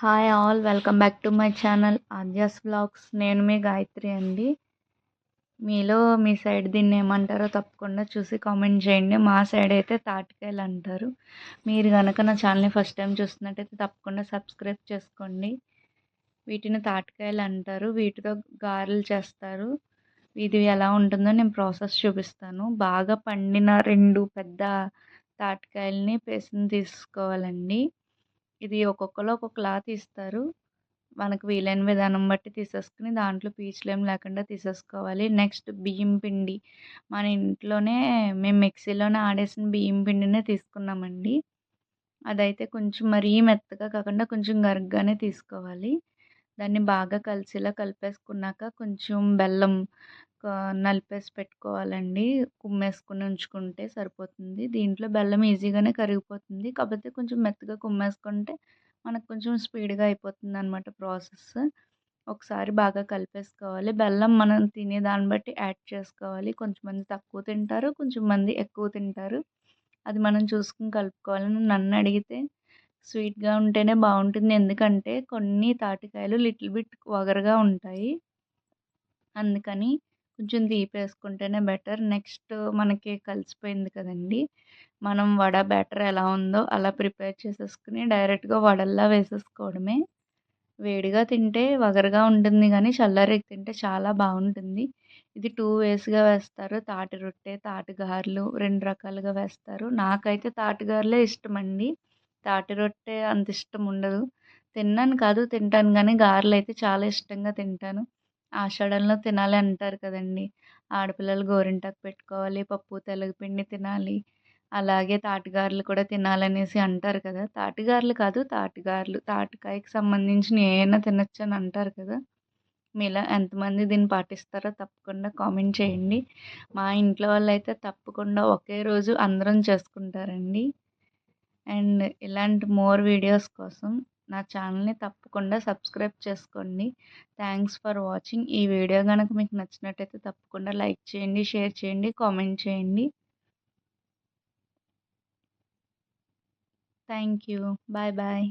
Hi all welcome back to my channel Aadya's vlogs నేను మీ గాయత్రి అండి. మీలో మీ సైడ్ దీన్ని ఏమంటారో తప్పకుండా చూసి కామెంట్ చేయండి. మా సైడ్ అయితే తాటికాయలు అంటారు. మీరు కనుక నా ఛానల్ని ఫస్ట్ టైం చూస్తున్నట్టయితే తప్పకుండా సబ్స్క్రైబ్ చేసుకోండి. వీటిని తాటికాయలు అంటారు. వీటితో గారెలు చేస్తారు. ఇది ఎలా ఉంటుందో నేను ప్రాసెస్ చూపిస్తాను. బాగా పండిన రెండు పెద్ద తాటికాయలని పేస్ట్ని తీసుకోవాలండి. ఇది ఒక్కొక్కరు క్లాత్ తీస్తారు. మనకు వీలైన విధానం బట్టి తీసేసుకుని దాంట్లో పీచులు ఏం లేకుండా తీసేసుకోవాలి. నెక్స్ట్ బియ్యం పిండి. మన ఇంట్లోనే మేము మిక్సీలోనే ఆడేసిన బియ్యం పిండినే తీసుకున్నామండి. అదైతే కొంచెం మరీ మెత్తగా కాకుండా కొంచెం గరగ్గానే తీసుకోవాలి. దాన్ని బాగా కలిసేలా కలిపేసుకున్నాక కొంచెం బెల్లం నలిపేసి పెట్టుకోవాలండి. కుమ్మేసుకుని ఉంచుకుంటే సరిపోతుంది. దీంట్లో బెల్లం ఈజీగానే కరిగిపోతుంది. కాకపోతే కొంచెం మెత్తగా కుమ్మేసుకుంటే మనకు కొంచెం స్పీడ్గా అయిపోతుంది అనమాట ప్రాసెస్. ఒకసారి బాగా కలిపేసుకోవాలి. బెల్లం మనం తినే దాన్ని బట్టి యాడ్ చేసుకోవాలి. కొంచెంమంది తక్కువ తింటారు కొంచెం మంది ఎక్కువ తింటారు. అది మనం చూసుకుని కలుపుకోవాలి. నన్ను అడిగితే స్వీట్గా ఉంటేనే బాగుంటుంది. ఎందుకంటే కొన్ని తాటికాయలు లిటిల్ బిట్ వగరగా ఉంటాయి. అందుకని కొంచెం తీపేసుకుంటేనే బెటర్. నెక్స్ట్ మనకి కలిసిపోయింది కదండి. మనం వడ బ్యాటర్ ఎలా ఉందో అలా ప్రిపేర్ చేసేసుకుని డైరెక్ట్గా వడల్లా వేసేసుకోవడమే. వేడిగా తింటే వగరగా ఉంటుంది కానీ చల్లరికి తింటే చాలా బాగుంటుంది. ఇది టూ వేస్గా వేస్తారు. తాటి రొట్టె తాటిగారులు రెండు రకాలుగా వేస్తారు. నాకైతే తాటిగారులే ఇష్టం అండి తాటి రొట్టె అంత ఇష్టం ఉండదు. తిన్నాను కాదు తింటాను కానీ గారెలు అయితే చాలా ఇష్టంగా తింటాను. ఆషాఢంలో తినాలి అంటారు కదండి. ఆడపిల్లలు గోరింటాకు పెట్టుకోవాలి పప్పు తెలగపిండి తినాలి అలాగే తాటిగారెలు కూడా తినాలనేసి అంటారు కదా. తాటిగారులు కాదు తాటిగారులు తాటికాయకి సంబంధించిన ఏమైనా తినచ్చు అని అంటారు కదా. మీలో ఎంతమంది దీన్ని పాటిస్తారో తప్పకుండా కామెంట్ చేయండి. మా ఇంట్లో వాళ్ళు అయితే తప్పకుండా ఒకే రోజు అందరం చేసుకుంటారండి. అండ్ ఇలాంటి మోర్ వీడియోస్ కోసం నా ఛానల్ని తప్పకుండా సబ్స్క్రైబ్ చేసుకోండి. Thanks for watching. ఈ వీడియో కనుక మీకు నచ్చినట్టయితే తప్పకుండా లైక్ చేయండి షేర్ చేయండి కామెంట్ చేయండి. Thank you bye bye.